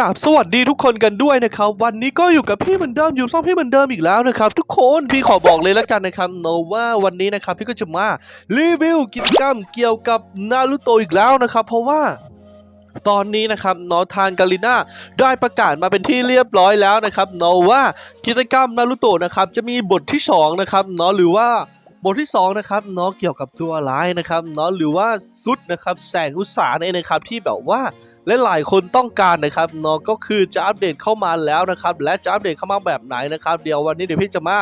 กราบสวัสดีทุกคนกันด้วยนะครับ วันนี้ก็อยู่กับพี่เหมือนเดิมอยู่ช่องพี่เหมือนเดิมอีกแล้วนะครับทุกคนพี่ขอบอกเลยแล้วกันนะครับโนว่าวันนี้นะครับพี่ก็จะมารีวิวกิจกรรมเกี่ยวกับนารูโตอีกแล้วนะครับ เพราะว่าตอนนี้นะครับนอทางกาลิน่าได้ประกาศมาเป็นที่เรียบร้อยแล้วนะครับเนอว่ากิจกรรมนารูโตนะครับจะมีบทที่สองนะครับเนอหรือว่าบทที่สองนะครับเนอเกี่ยวกับตัวร้ายนะครับเนอหรือว่าซุดนะครับแสงอุตสาเนี่ยนะครับที่แบบว่า และหลายคนต้องการนะครับเนาะก็คือจะอัปเดตเข้ามาแล้วนะครับ และจะอัปเดตเข้ามาแบบไหนนะครับ เดี๋ยววันนี้เดี๋ยวพี่จะมา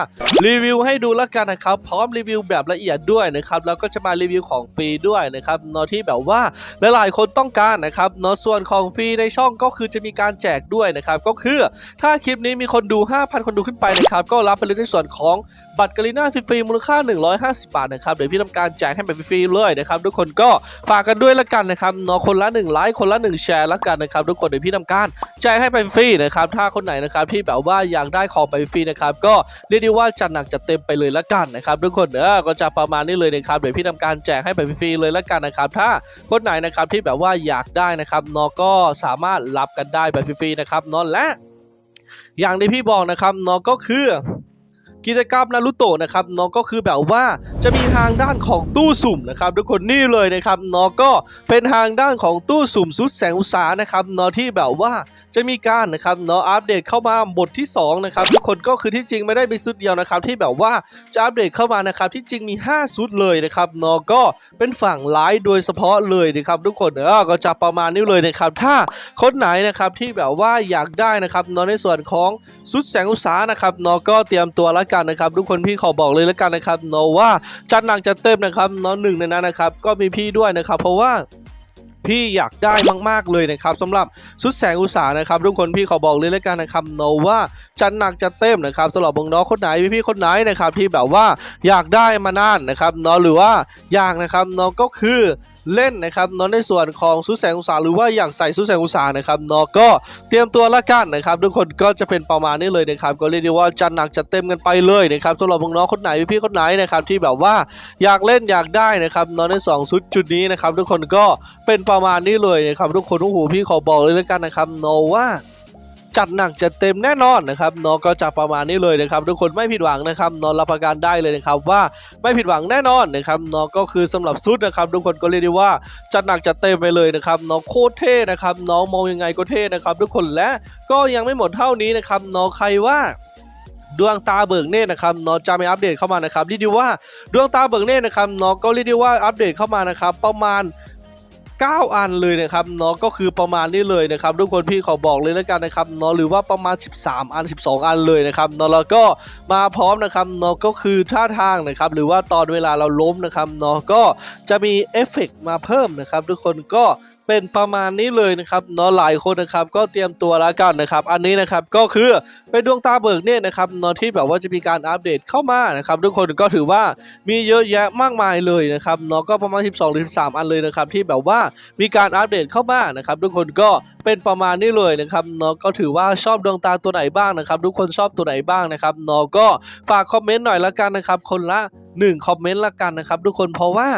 รีวิวให้ดูแล้วกันนะครับ พร้อมรีวิวแบบละเอียดด้วยนะครับแล้วก็จะมารีวิวของฟรีด้วยนะครับเนาะที่แบบว่าหลายๆคนต้องการนะครับเนาะส่วนของฟรีในช่องก็คือจะมีการแจกด้วยนะครับก็คือถ้าคลิปนี้มีคนดู 5,000 คนดูขึ้นไปนะครับก็รับไปเลยในส่วนของบัตรกาลิน่าฟรีมูลค่า 150 บาทนะครับเดี๋ยวพี่ทำการแจกให้แบบฟรีเลยนะครับทุกคนก็ฝากกันด้วยละกันนะครับเนาะคนละ1ไลค์คนละ1แชร์ละกันนะครับทุกคนเดี๋ยวพี่ทำการแจกให้ไปฟรีนะครับถ้าคนไหนนะครับที่แบบว่าอยากได้ของไปฟรีนะครับก็เรียกได้ว่าจัดหนักจัดเต็มไปเลยละกันนะครับทุกคนเออก็จะประมาณนี้เลยนะครับเดี๋ยวพี่ทำการแจกให้ไปฟรีเลยละกันนะครับถ้าคนไหนนะครับที่แบบว่าอยากได้นะครับเนาะก็สามารถรับกันได้แบบฟรีๆนะครับเนาะและ อย่างที่พี่บอกนะครับเนาะก็คือ กิจกรรมนารุโตะนะครับเนาะก็คือแบบว่าจะมีทางด้านของตู้สุ่มนะครับทุกคนนี่เลยนะครับเนาะก็เป็นทางด้านของตู้สุ่มสุดแสงอุตสาหนะครับเนาะที่แบบว่าจะมีการนะครับเนาะอัปเดตเข้ามาบทที่สองนะครับทุกคนก็คือที่จริงไม่ได้มีชุดเดียวนะครับที่แบบว่าจะอัปเดตเข้ามานะครับที่จริงมี5ชุดเลยนะครับเนาะก็เป็นฝั่งร้ายโดยเฉพาะเลยนะครับทุกคนเออก็จะประมาณนี้เลยนะครับถ้าคนไหนนะครับที่แบบว่าอยากได้นะครับเนาะในส่วนของสุดแสงอุตสาหนะครับเนาะก็เตรียมตัวล้วกันนะครับทุกคนพี่ขอบอกเลยแล้วกันนะครับเนาะว่าจัดหนักจัดเต็มนะครับเนาะหนึ่งในนั้นนะครับก็มีพี่ด้วยนะครับเพราะว่าพี่อยากได้มาก ๆ เลยนะครับสำหรับสุดแสงอุตสาหนะครับทุกคนพี่ขอบอกเลยแล้วกันนะครับเนาะว่าจัดหนักจัดเต็มนะครับสำหรับน้องคนไหนพี่ๆคนไหนนะครับที่แบบว่าอยากได้มานานนะครับเนาะหรือว่าอยากนะครับเนาะก็คือ เล่นนะครับเนาะในส่วนของสุแสงอุตสาหหรือว่าอย่างใส่สุแสงอุตสาหนะครับเนาะก็เตรียมตัวละกันนะครับทุกคนก็จะเป็นประมาณนี้เลยนะครับก็เรียกได้ว่าจัดหนักจัดเต็มกันไปเลยนะครับสำหรับน้องคนไหนพี่ๆคนไหนนะครับที่แบบว่าอยากเล่นอยากได้นะครับเนาะในสองชุดจุดนี้นะครับทุกคนก็เป็นประมาณนี้เลยนะครับทุกคนโอ้โหพี่ขอบอกเลยแล้วกันนะครับเนาะว่า จัดหนักจัดเต็มแน่นอนนะครับเนาะก็จะประมาณนี้เลยนะครับ ทุกคนไม่ผิดหวังนะครับเนาะรับประกันได้เลยนะครับว่าไม่ผิดหวังแน่นอนนะครับเนาะก็คือสำหรับซุดนะครับ ทุกคนก็เรียกได้ว่าจัดหนักจัดเต็มไปเลยนะครับเนาะโคตรเท่นะครับน้องมองยังไงก็เท่นะครับ ทุกคนและก็ยังไม่หมดเท่านี้นะครับเนาะใครว่าดวงตาเบิกเนตรนะครับเนาะจะมีอัปเดตเข้ามานะครับเรียกได้ว่าดวงตาเบิกเนตรนะครับเนาะก็เรียกได้ว่าอัปเดตเข้ามานะครับประมาณ 9 อันเลยนะครับเนาะก็คือประมาณนี้เลยนะครับทุกคนพี่ขอบอกเลยแล้วกันนะครับเนาะหรือว่าประมาณ 13 อัน 12 อันเลยนะครับเนาะแล้วก็มาพร้อมนะครับเนาะก็คือท่าทางนะครับหรือว่าตอนเวลาเราล้มนะครับเนาะก็จะมีเอฟเฟกต์มาเพิ่มนะครับทุกคนก็ เป็นประมาณนี้เลยนะครับเนาะหลายคนนะครับก็เตรียมตัวแล้วกันนะครับ อันนี้นะครับก็คือเป็นดวงตาเบิกเนี่ยนะครับเนาะที่แบบว่าจะมีการอัปเดตเข้ามานะครับทุกคนก็ถือว่ามีเยอะแยะมากมายเลยนะครับเนาะก็ประมาณ 12หรือ13 อันเลยนะครับที่แบบว่ามีการอัปเดตเข้ามานะครับทุกคนก็เป็นประมาณนี้เลยนะครับเนาะก็ถือว่าชอบดวงตาตัวไหนบ้างนะครับ ทุกคนชอบตัวไหนบ้างนะครับเนาะก็ฝากคอมเมนต์หน่อยละกันนะครับคนละ1คอมเมนต์ละกันนะครับทุกคนเพราะว่า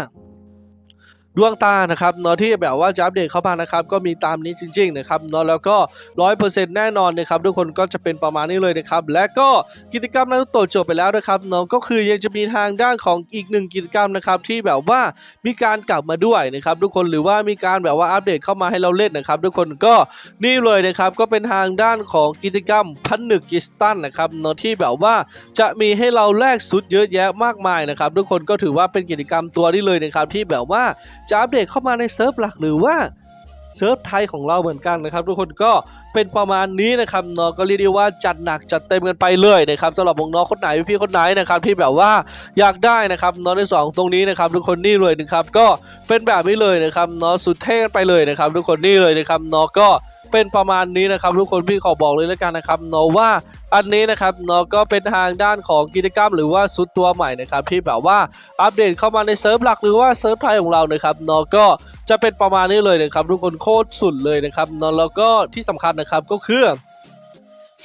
ดวงตานะครับเนาะที่แบบว่าจะอัปเดตเข้ามานะครับก็มีตามนี้จริงๆนะครับเนาะแล้วก็ร้อยเปอร์เซ็นต์แน่นอนนะครับทุกคนก็จะเป็นประมาณนี้เลยนะครับและก็กิจกรรมนารุโตะจบไปแล้วนะครับเนาะก็คือยังจะมีทางด้านของอีกหนึ่งกิจกรรมนะครับที่แบบว่ามีการกลับมาด้วยนะครับทุกคนหรือว่ามีการแบบว่าอัปเดตเข้ามาให้เราเล่นนะครับ ทุกคนก็นี่เลยนะครับก็เป็นทางด้านของกิจกรรมพันหนึกกิสตันนะครับเนาะที่แบบว่าจะมีให้เราแลกสุดเยอะแยะมากมายนะครับทุกคนก็ถือว่าเป็นกิจกรรมตัวนี้เลยนะครับที่แบบว่าจะอัปเดตเข้ามาในเซิร์ฟหลักหรือว่า เซิร์ฟไทยของเราเหมือนกันนะครับ ทุกคนก็เป็นประมาณนี้นะครับเนาะก็เรียกได้ว่าจัดหนักจัดเต็มกันไปเลยนะครับสำหรับวงน้องคนไหนพี่คนไหนนะครับที่แบบว่าอยากได้นะครับเนาะในสองตรงนี้นะครับทุกคนนี่เลยนะครับก็เป็นแบบนี้เลยนะครับเนาะสุดเท่กันไปเลยนะครับ ทุกคนนี่เลยนะครับเนาะก็เป็นประมาณนี้นะครับทุกคนพี่ขอบอกเลยแล้วกันนะครับเนาะว่าอันนี้นะครับเนาะก็เป็นทางด้านของกิจกรรม หรือว่าสุดตัวใหม่นะครับที่แบบว่าอัปเดตเข้ามาในเซิร์ฟหลักหรือว่าเซิร์ฟไทยของเรานะครับเนาะก็ จะเป็นประมาณนี้เลยนะครับทุกคนโคตรสุดเลยนะครับแล้วก็ที่สำคัญนะครับก็คือ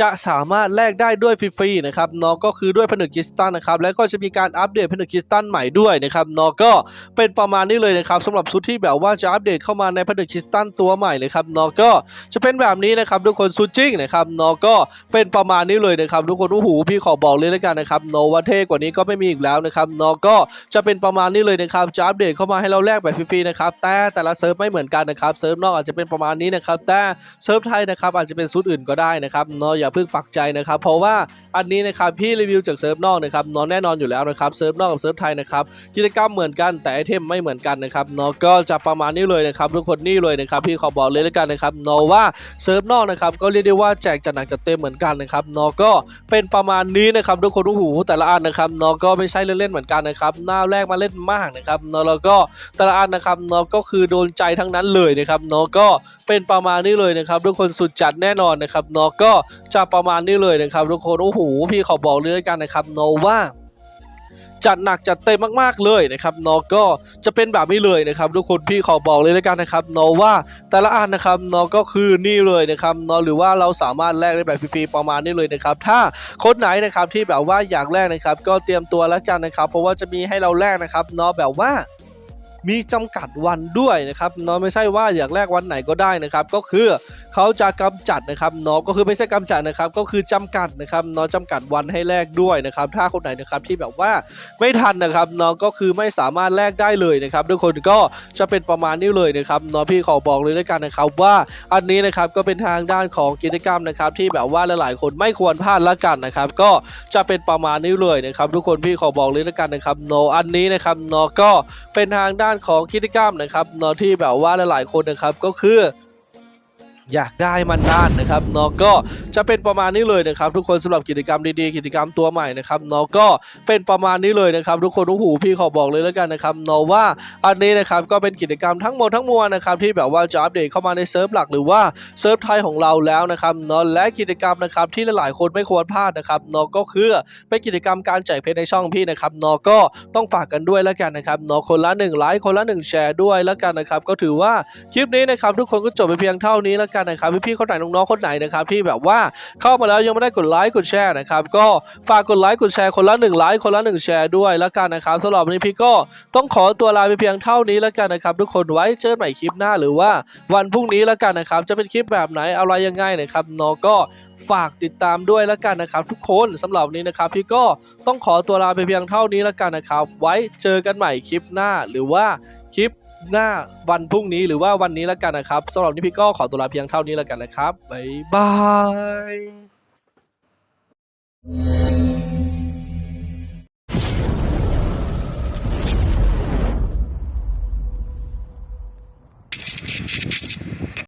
จะสามารถแลกได้ด้วยฟรีๆนะครับนาะก็คือด้วยผนึกคริสตัลนะครับแล้วก็จะมีการอัปเดตผนึกคริสตัลใหม่ด้วยนะครับนาะก็เป็นประมาณนี้เลยนะครับสำหรับชุดที่แบบว่าจะอัปเดตเข้ามาในผนึกคริสตัลตัวใหม่เลยครับนาะก็จะเป็นแบบนี้นะครับทุกคนสุดจริงนะครับนาะก็เป็นประมาณนี้เลยนะครับทุกคนโอ้โหพี่ขอบอกเลยแล้วกันนะครับเนว่าเท่กว่านี้ก็ไม่มีอีกแล้วนะครับนาะก็จะเป็นประมาณนี้เลยนะครับจะอัปเดตเข้ามาให้เราแลกแบบฟรีๆนะครับแต่แต่ละเซิร์ฟไม่เหมือนกันนะครับเซิร์ฟนอกอาจจะเป็นประมาณนี้นะครับแต่เซิร์ฟไทยนะครับอาจจะเป็นชุดอื่นก็ได้นะครับนาะอย่าเพิ่งปักใจนะครับ เพราะว่าอันนี้นะครับพี่รีวิวจากเซิร์ฟนอกนะครับนาะแน่นอนอยู่แล้วนะครับเซิร์ฟนอกกับเซิร์ฟไทยนะครับกิจกรรมเหมือนกันแต่ไอเทมไม่เหมือนกันนะครับเนาะก็จะประมาณนี้เลยนะครับทุกคนนี่เลยนะครับพี่ขอบอกเลยแล้วกันนะครับเนาะว่าเซิร์ฟนอกนะครับก็เรียกได้ว่าแจกจัดหนักจัดเต็มเหมือนกันนะครับเนาะก็เป็นประมาณนี้นะครับทุกคนโอ้โหแต่ละอันนะครับเนาะก็ไม่ใช่เล่นๆเหมือนกันนะครับหน้าแรกมาเล่นมากนะครับเนาะแล้วก็แต่ละอันนะครับเนาะก็คือโดนใจทั้งนั้นเลยนะครับเนาะก็เป็นประมาณนี้เลยนะครับทุกคนสุดจัดแน่นอนนะครับเนาะก็จะประมาณนี้เลยนะครับทุกคนโอ้โหพี่ขอบอกเลยกันนะครับเนว่าจัดหนักจัดเต็มมากๆเลยนะครับนาะก็จะเป็นแบบนี้เลยนะครับ ทุกคนพี่ขอบอกเลยแล้วกันนะครับนาะว่าแต่ละอันนะครับนาะก็คือนี่เลยนะครับนาะหรือว่าเราสามารถแลกได้แบบฟรีๆประมาณนี้เลยนะครับ ถ้าคนไหนนะครับที่แบบว่าอยากแลกนะครับ ก็เตรียมตัวแล้วกันนะครับ เพราะว่าจะมีให้เราแลกนะครับนาะแบบว่า มีจำกัดวันด้วยนะครับเนาะไม่ใช่ว่าอยากแลกวันไหนก็ได้นะครับ ก็คือเขาจะกำจัดนะครับเนาะก็คือไม่ใช่กำจัดนะครับ ก็คือจำกัดนะครับเนาะจำกัดวันให้แลกด้วยนะครับ ถ้าคนไหนนะครับที่แบบว่าไม่ทันนะครับเนาะก็คือไม่สามารถแลกได้เลยนะครับทุกคนก็จะเป็นประมาณนี้เลยนะครับเนาะพี่ขอบอกเลยด้วยกันนะครับ ว่าอันนี้นะครับก็เป็นทางด้านของกิจกรรมนะครับ ที่แบบว่าหลายๆคนไม่ควรพลาดละกันนะครับ ก็จะเป็นประมาณนี้เลยนะครับ ทุกคนพี่ขอบอกเลยด้วยกันนะครับเนาะอันนี้นะครับเนาะก็เป็นทางด้านของกิจกรรมนะครับเนาะที่แบบว่าหลายๆคนนะครับก็คือ อยากได้มันนานนะครับเนาะก็จะเป็นประมาณนี้เลยนะครับ ทุกคนสำหรับกิจกรรมดีๆกิจกรรมตัวใหม่นะครับเนาะก็เป็นประมาณนี้เลยนะครับ ทุกคนโอ้โหพี่ขอบอกเลยแล้วกันนะครับเนาะว่าอันนี้นะครับก็เป็นกิจกรรมทั้งหมดทั้งมวลนะครับที่แบบว่าจะอัปเดตเข้ามาในเซิร์ฟหลักหรือว่าเซิร์ฟไทยของเราแล้วนะครับเนาะและกิจกรรมนะครับที่หลายๆคนไม่ควรพลาดนะครับเนาะก็คือเป็นกิจกรรมการแจกเพชรในช่องพี่นะครับเนาะก็ต้องฝากกันด้วยแล้วกันนะครับเนาะคนละ1ไลค์คนละ1แชร์ด้วยแล้วกันนะครับก็ถือว่าคลิปนี้นะครับทุกคนก็จบไปเพียงเท่านี้แล้วกันนะครับพี่ๆคนไหนน้องๆคนไหนนะครับที่แบบว่าเข้ามาแล้วยังไม่ได้กดไลค์กดแชร์นะครับก็ฝากกดไลค์กดแชร์คนละ1ไลค์คนละ1แชร์ด้วยแล้วกันนะครับสำหรับวันนี้พี่ก็ต้องขอตัวลาไปเพียงเท่านี้แล้วกันนะครับทุกคนไว้เจอกันใหม่คลิปหน้าหรือว่าวันพรุ่งนี้แล้วกันนะครับจะเป็นคลิปแบบไหนอะไรยังไงนะครับเนาะก็ฝากติดตามด้วยแล้วกันนะครับ ทุกคนสำหรับนนี้นะครับ พี่ก็ต้องขอตัวลาไปเพียงเท่านี้แล้วกันนะครับ ไว้เจอกันใหม่คลิปหน้าหรือว่าคลิป หน้าวันพรุ่งนี้หรือว่าวันนี้แล้วกันนะครับสำหรับนนี้พี่ก็ขอตัวลาเพียงเท่านี้แล้วกันนะครับบ๊ายบาย